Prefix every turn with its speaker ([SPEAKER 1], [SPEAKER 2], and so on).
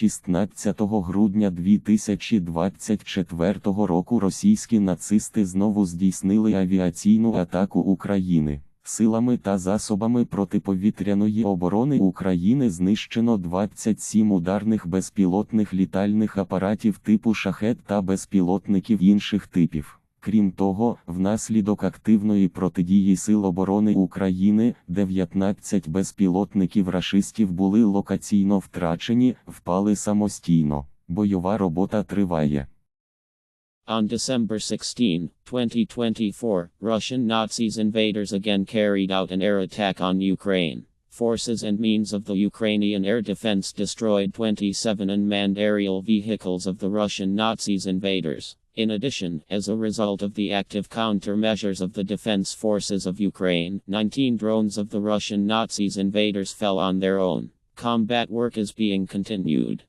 [SPEAKER 1] 16 грудня 2024 року російські нацисти знову здійснили авіаційну атаку України. Силами та засобами протиповітряної оборони України знищено 27 ударних безпілотних літальних апаратів типу шахет та безпілотників інших типів. Крім того, внаслідок активної протидії Сил оборони України 19 безпілотників рашистів були локаційно втрачені, впали самостійно. Бойова робота триває.
[SPEAKER 2] On December 16, 2024, Russian Nazis invaders again carried out an air attack on Ukraine. Forces and means of the Ukrainian air defense destroyed 27 unmanned aerial vehicles of the Russian Nazis invaders. In addition, as a result of the active countermeasures of the defense forces of Ukraine, 19 drones of the Russian Nazis invaders fell on their own. Combat work is being continued.